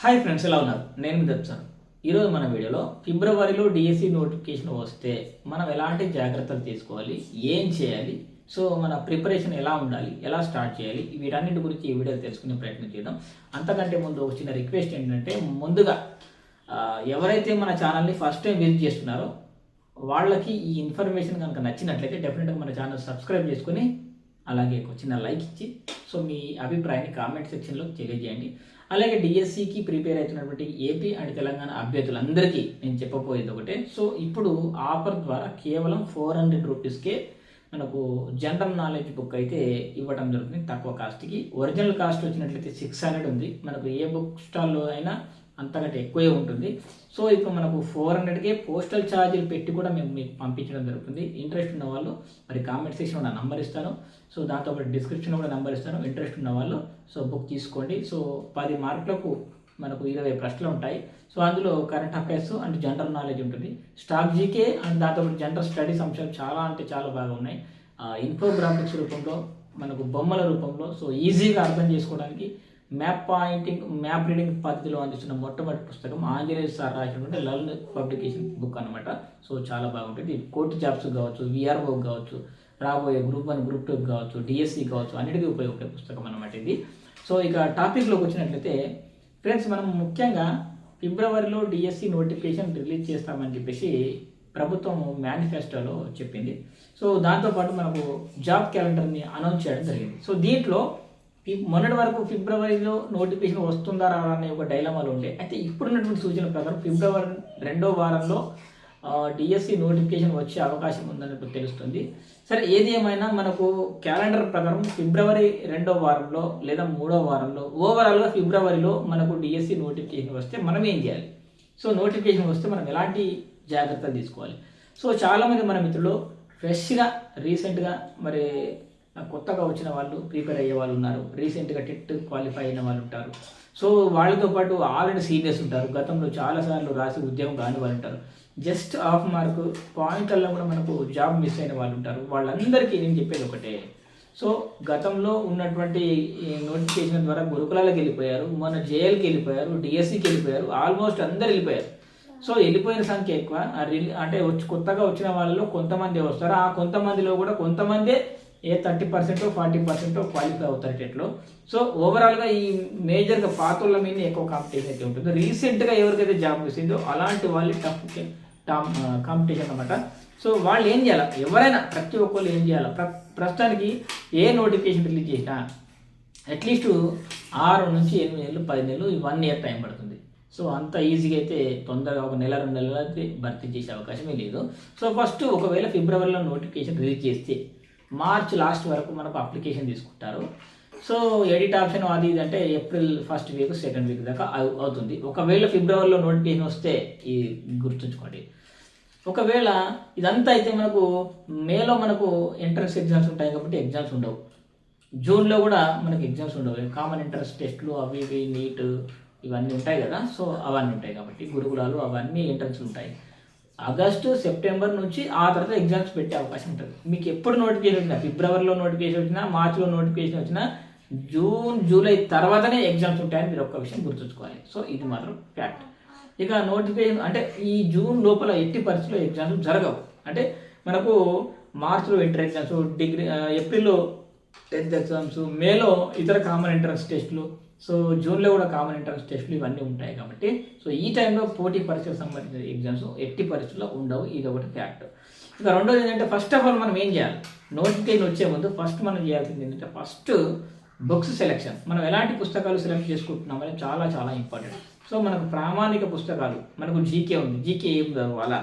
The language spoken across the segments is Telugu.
హాయ్ ఫ్రెండ్స్ ఎలా ఉన్నారు? నేను దెప్సన్ ఈరోజు మన వీడియోలో ఫిబ్రవరిలో డిఎస్సి నోటిఫికేషన్ వస్తే మనం ఎలాంటి జాగ్రత్తలు తీసుకోవాలి ఏం చేయాలి సో మన ప్రిపరేషన్ ఎలా ఉండాలి ఎలా స్టార్ట్ చేయాలి వీటన్నిటి గురించి ఈ వీడియో తెలుసుకునే ప్రయత్నం చేద్దాం. అంతకంటే ముందు ఒక చిన్న రిక్వెస్ట్ ఏంటంటే ముందుగా ఎవరైతే మన ఛానల్ని ఫస్ట్ టైం విజిట్ చేస్తున్నారో వాళ్ళకి ఈ ఇన్ఫర్మేషన్ కనుక నచ్చినట్లయితే డెఫినెట్గా మన ఛానల్ సబ్స్క్రైబ్ చేసుకుని అలాగే ఒక చిన్న లైక్ ఇచ్చి సో మీ అభిప్రాయాన్ని కామెంట్ సెక్షన్లో తెలియజేయండి. అలాగే డిఎస్సికి ప్రిపేర్ అవుతున్నటువంటి ఏపీ అండ్ తెలంగాణ అభ్యర్థులందరికీ నేను చెప్పబోయేది ఒకటే. సో ఇప్పుడు ఆఫర్ ద్వారా కేవలం ఫోర్ హండ్రెడ్ రూపీస్కే మనకు జనరల్ నాలెడ్జ్ బుక్ అయితే ఇవ్వడం జరుగుతుంది. తక్కువ కాస్ట్కి ఒరిజినల్ కాస్ట్ వచ్చినట్లయితే సిక్స్ హండ్రెడ్ ఉంది. మనకు ఏ బుక్ స్టాల్లో అయినా అంతకంటే ఎక్కువే ఉంటుంది. సో ఇప్పుడు మనకు ఫోర్ హండ్రెడ్కే పోస్టల్ ఛార్జీలు పెట్టి కూడా మేము మీకు పంపించడం జరుగుతుంది. ఇంట్రెస్ట్ ఉన్న వాళ్ళు మరి కామెంట్ సెక్షన్లో నా నంబర్ ఇస్తాను. సో దాంతో పాటు డిస్క్రిప్షన్లో కూడా నంబర్ ఇస్తాను. ఇంట్రెస్ట్ ఉన్న వాళ్ళు సో బుక్ తీసుకోండి. సో పది మార్కులకు మనకు ఇరవై ప్రశ్నలు ఉంటాయి. సో అందులో current affairs and general knowledge ఉంటుంది. స్టాక్ జీకే అండ్ దాంతోపాటు జనరల్ స్టడీస్ అంశాలు చాలా అంటే చాలా బాగా ఉన్నాయి. ఇన్ఫోగ్రాఫిక్స్ రూపంలో మనకు బొమ్మల రూపంలో సో ఈజీగా అర్థం చేసుకోవడానికి మ్యాప్ పాయింటింగ్ మ్యాప్ రీడింగ్ పద్ధతిలో అందిస్తున్న మొట్టమొదటి పుస్తకం ఆంజనేయ సార్ రాసినటువంటి లర్న్ పబ్లికేషన్ బుక్ అనమాట సో చాలా బాగుంటుంది. కోర్టు జాబ్స్ కావచ్చు విఆర్ఓ కావచ్చు రాబోయే గ్రూప్ వన్ గ్రూప్ టూ కావచ్చు డిఎస్సి కావచ్చు అన్నిటికీ ఉపయోగపడే పుస్తకం అనమాట ఇది. సో ఇక టాపిక్లోకి వచ్చినట్లయితే ఫ్రెండ్స్ మనం ముఖ్యంగా ఫిబ్రవరిలో డిఎస్సి నోటిఫికేషన్ రిలీజ్ చేస్తామని చెప్పేసి ప్రభుత్వం మేనిఫెస్టోలో చెప్పింది. సో దాంతోపాటు మనకు జాబ్ క్యాలెండర్ని అనౌన్స్ చేయడం జరిగింది. సో దీంట్లో మొన్నటి వరకు ఫిబ్రవరిలో నోటిఫికేషన్ వస్తుందా రాదా అనే ఒక డైలమాలు ఉండే. అయితే ఇప్పుడున్నటువంటి సూచన ప్రకారం ఫిబ్రవరి రెండో వారంలో డిఎస్సి నోటిఫికేషన్ వచ్చే అవకాశం ఉందని తెలుస్తుంది. సరే ఏది ఏమైనా మనకు క్యాలెండర్ ప్రకారం ఫిబ్రవరి రెండో వారంలో లేదా మూడో వారంలో ఓవరాల్గా ఫిబ్రవరిలో మనకు డిఎస్సి నోటిఫికేషన్ వస్తే మనం ఏం చేయాలి? సో నోటిఫికేషన్ వస్తే మనం ఎలాంటి జాగ్రత్తలు తీసుకోవాలి? సో చాలామంది మన మిత్రులు ఫ్రెష్గా రీసెంట్గా మరి కొత్తగా వచ్చిన వాళ్ళు ప్రిపేర్ అయ్యే వాళ్ళు ఉన్నారు. రీసెంట్గా టెట్ క్వాలిఫై అయిన వాళ్ళు ఉంటారు. సో వాళ్ళతో పాటు ఆల్రెడీ సీనియర్స్ ఉంటారు. గతంలో చాలాసార్లు రాసి ఉద్యోగం కాని వాళ్ళు ఉంటారు. జస్ట్ హాఫ్ మార్క్ పాయింట్లలో కూడా మనకు జాబ్ మిస్ అయిన వాళ్ళు ఉంటారు. వాళ్ళందరికీ నేను చెప్పేది ఒకటే. సో గతంలో ఉన్నటువంటి నోటిఫికేషన్ ద్వారా గురుకులాలకు వెళ్ళిపోయారు మన జేఎల్కి వెళ్ళిపోయారు డిఎస్సికి వెళ్ళిపోయారు ఆల్మోస్ట్ అందరు వెళ్ళిపోయారు. సో వెళ్ళిపోయిన సంఖ్య ఎక్కువ. అంటే వచ్చి కొత్తగా వచ్చిన వాళ్ళలో కొంతమంది వస్తారు. ఆ కొంతమందిలో కూడా కొంతమందే ఏ thirty percent forty percent qualify అవుతారు టెట్లో సో ఓవరాల్గా ఈ మేజర్గా పాత్రల మీద ఎక్కువ కాంపిటీషన్ అయితే ఉంటుంది. రీసెంట్గా ఎవరికైతే జాబ్ వచ్చిందో అలాంటి వాళ్ళు టఫ్ టామ్ కాంపిటీషన్ అనమాట సో వాళ్ళు ఏం చేయాలి? ఎవరైనా ప్రతి ఒక్కళ్ళు ఏం చేయాలి? ప్ర ప్రస్తుతానికి ఏ నోటిఫికేషన్ రిలీజ్ చేసినా అట్లీస్ట్ ఆరు నుంచి ఎనిమిది నెలలు పది నెలలు ఈ వన్ ఇయర్ టైం పడుతుంది. సో అంత ఈజీగా అయితే తొందరగా ఒక నెల రెండు నెలలు అయితే భర్తీ చేసే అవకాశమే లేదు. సో ఫస్ట్ ఒకవేళ ఫిబ్రవరిలో నోటిఫికేషన్ రిలీజ్ చేస్తే మార్చ్ లాస్ట్ వరకు మనకు అప్లికేషన్ తీసుకుంటారు. సో ఎడిట్ ఆప్షన్ అది ఇది అంటే April first week second week దాకా అవు- అవుతుంది. ఒకవేళ ఫిబ్రవరిలో నోటిఫికేషన్ వస్తే ఈ గుర్తుంచుకోండి. ఒకవేళ ఇదంతా అయితే మనకు మేలో మనకు ఎంట్రన్స్ ఎగ్జామ్స్ ఉంటాయి కాబట్టి ఎగ్జామ్స్ ఉండవు. జూన్లో కూడా మనకి ఎగ్జామ్స్ ఉండవు. కామన్ ఎంట్రన్స్ టెస్ట్లు అవి ఇవి నీట్ ఇవన్నీ ఉంటాయి కదా. సో అవన్నీ ఉంటాయి కాబట్టి గురుకులాలు అవన్నీ ఎంట్రన్స్ ఉంటాయి. ఆగస్టు సెప్టెంబర్ నుంచి ఆ తర్వాత ఎగ్జామ్స్ పెట్టే అవకాశం ఉంటుంది. మీకు ఎప్పుడు నోటిఫికేషన్ వచ్చినా ఫిబ్రవరిలో నోటిఫికేషన్ వచ్చినా మార్చిలో నోటిఫికేషన్ వచ్చినా జూన్ జూలై తర్వాతనే ఎగ్జామ్స్ ఉంటాయని మీరు ఒక్క విషయం గుర్తుంచుకోవాలి. సో ఇది మాత్రం ఫ్యాక్ట్ ఇక నోటిఫికేషన్ అంటే ఈ జూన్ లోపల ఎట్టి పరిస్థితుల్లో ఎగ్జామ్స్ జరగవు. అంటే మనకు మార్చిలో ఇంటర్ ఎగ్జామ్స్ డిగ్రీ ఏప్రిల్లో టెన్త్ ఎగ్జామ్స్ మేలో ఇతర కామన్ ఎంట్రన్స్ టెస్టులు సో జూన్లో కూడా కామన్ ఎంట్రన్స్ టెస్టులు ఇవన్నీ ఉంటాయి కాబట్టి సో ఈ టైంలో పోటీ పరీక్షకు సంబంధించిన ఎగ్జామ్స్ ఎట్టి పరిస్థితుల్లో ఉండవు. ఇది ఒకటి ఫ్యాక్ట్. ఇక రెండోది ఏంటంటే ఫస్ట్ ఆఫ్ ఆల్ మనం ఏం చేయాలి? నోటిఫికేషన్ వచ్చే ముందు ఫస్ట్ మనం చేయాల్సింది ఏంటంటే ఫస్ట్ బుక్స్ సెలెక్షన్ మనం ఎలాంటి పుస్తకాలు సెలెక్ట్ చేసుకుంటున్నాం అనేది చాలా చాలా ఇంపార్టెంట్ సో మనకు ప్రామాణిక పుస్తకాలు మనకు జీకే ఉంది. జీకే ఏం చదవాలా?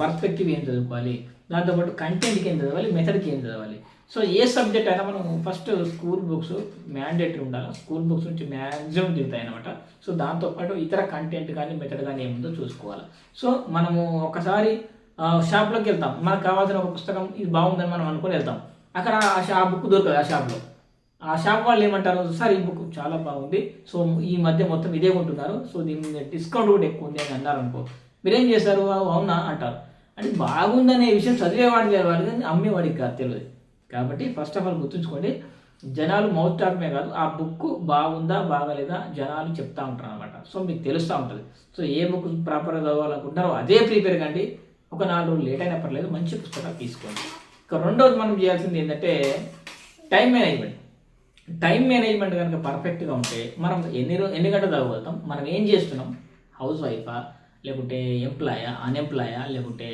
పర్స్పెక్టివ్ ఏం చదువుకోవాలి? దాంతోపాటు కంటెంట్కి ఏం చదవాలి? మెథడ్కి ఏం చదవాలి? సో ఏ సబ్జెక్ట్ అయినా మనం ఫస్ట్ స్కూల్ బుక్స్ మ్యాండేటరీ ఉండాలి. స్కూల్ బుక్స్ నుంచి మ్యాక్సిమం దిగుతాయి అనమాట సో దాంతోపాటు ఇతర కంటెంట్ కానీ మెథడ్ కానీ ఏముందో చూసుకోవాలి. సో మనము ఒకసారి ఆ, షాప్లోకి వెళ్తాం. మనకు కావాల్సిన ఒక పుస్తకం ఇది బాగుందని మనం అనుకుని వెళ్తాం. అక్కడ ఆ షాప్ బుక్ దొరకదు ఆ షాప్లో. ఆ షాప్ వాళ్ళు ఏమంటారు? సార్ ఈ బుక్ చాలా బాగుంది. సో ఈ మధ్య మొత్తం ఇదే కొంటున్నారు. సో దీని మీద డిస్కౌంట్ కూడా ఎక్కువ ఉంది అని అన్నారు అనుకో. మీరేం చేస్తారు అవునా అంటారు. అంటే బాగుందనే విషయం చదివేవాడికి తెలవాలి కానీ అమ్మేవాడికి కాదు తెలియదు. కాబట్టి ఫస్ట్ ఆఫ్ ఆల్ గుర్తుంచుకోండి జనాలు మౌత్ టాక్మే కాదు ఆ బుక్ బాగుందా బాగాలేదా జనాలు చెప్తా ఉంటారు అనమాట సో మీకు తెలుస్తూ ఉంటుంది. సో ఏ బుక్ ప్రాపర్గా చదవాలనుకుంటారో అదే ప్రిపేర్ కండి. ఒక నాలుగు రోజులు లేట్ అయినా పర్లేదు మంచి పుస్తకాలు తీసుకోండి. ఇక రెండోది మనం చేయాల్సింది ఏంటంటే టైం మేనేజ్మెంట్ టైం మేనేజ్మెంట్ కనుక పర్ఫెక్ట్గా ఉంటే మనం ఎన్ని రో ఎన్ని గంటలు చదవగలుగుతాం? మనం ఏం చేస్తున్నాం? హౌస్ వైఫా లేకుంటే ఎంప్లాయా అన్ఎంప్లాయా లేకుంటే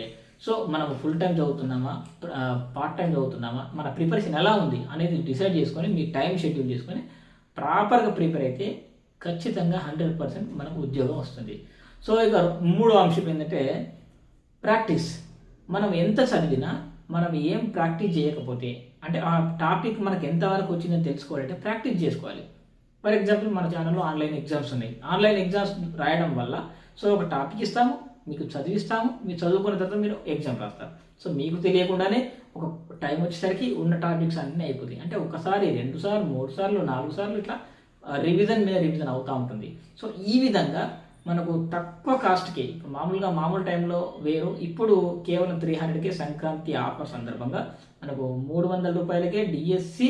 సో మనం ఫుల్ టైం చదువుతున్నామా? పార్ట్ టైం చదువుతున్నామా? మన ప్రిపరేషన్ ఎలా ఉంది అనేది డిసైడ్ చేసుకొని మీ టైం షెడ్యూల్ చేసుకొని ప్రాపర్గా ప్రిపేర్ అయితే ఖచ్చితంగా హండ్రెడ్ పర్సెంట్ మనకు ఉద్యోగం వస్తుంది. సో ఇక మూడో అంశం ఏంటంటే ప్రాక్టీస్ మనం ఎంత చదివినా మనం ఏం ప్రాక్టీస్ చేయకపోతే అంటే ఆ టాపిక్ మనకు ఎంతవరకు వచ్చిందో తెలుసుకోవాలంటే ప్రాక్టీస్ చేసుకోవాలి. ఫర్ ఎగ్జాంపుల్ మన ఛానల్లో ఆన్లైన్ ఎగ్జామ్స్ ఉన్నాయి. ఆన్లైన్ ఎగ్జామ్స్ రాయడం వల్ల సో ఒక టాపిక్ ఇస్తాము మీకు చదివిస్తాము మీరు చదువుకున్న తర్వాత మీరు ఎగ్జామ్ రాస్తారు. సో మీకు తెలియకుండానే ఒక టైం వచ్చేసరికి ఉన్న టాపిక్స్ అన్నీ అయిపోతాయి. అంటే ఒకసారి రెండు సార్లు మూడు సార్లు నాలుగు సార్లు ఇట్లా రివిజన్ మీద రివిజన్ అవుతూ ఉంటుంది. సో ఈ విధంగా మనకు తక్కువ కాస్ట్కి మామూలుగా మామూలు టైంలో వేరు. ఇప్పుడు కేవలం త్రీ హండ్రెడ్కే సంక్రాంతి ఆఫర్ సందర్భంగా మనకు మూడు వందల రూపాయలకే డిఎస్సి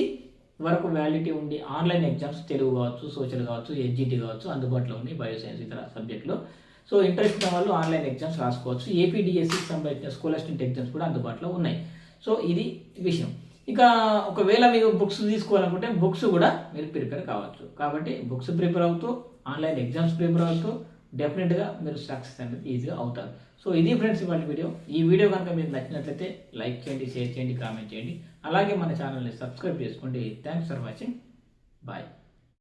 వరకు వ్యాలిడిటీ ఉండి ఆన్లైన్ ఎగ్జామ్స్ తెలుగు కావచ్చు సోషల్ కావచ్చు ఎస్జిటి కావచ్చు అందుబాటులో ఉన్నాయి బయోసైన్స్ ఇతర సబ్జెక్టులో సో ఇంట్రెస్ట్ ఉన్న వాళ్ళు ఆన్లైన్ ఎగ్జామ్స్ రాసుకోవచ్చు. ఏపీడిఎస్సికి సంబంధించిన స్కూల్ అసిస్టెంట్ ఎగ్జామ్స్ కూడా అందుబాటులో ఉన్నాయి. సో ఇది విషయం. ఇక ఒకవేళ మీరు బుక్స్ తీసుకోవాలనుకుంటే బుక్స్ కూడా మీరు ప్రిపేర్ కావచ్చు. కాబట్టి బుక్స్ ప్రిపేర్ అవుతూ ఆన్లైన్ ఎగ్జామ్స్ ప్రిపేర్ అవుతూ డెఫినెట్గా మీరు సక్సెస్ అనేది ఈజీగా అవుతారు. సో ఇది ఫ్రెండ్స్ ఇవాళ వీడియో. ఈ వీడియో కనుక మీకు నచ్చినట్లయితే లైక్ చేయండి షేర్ చేయండి కామెంట్ చేయండి. అలాగే మన ఛానల్ని సబ్స్క్రైబ్ చేసుకోండి. Thanks for watching bye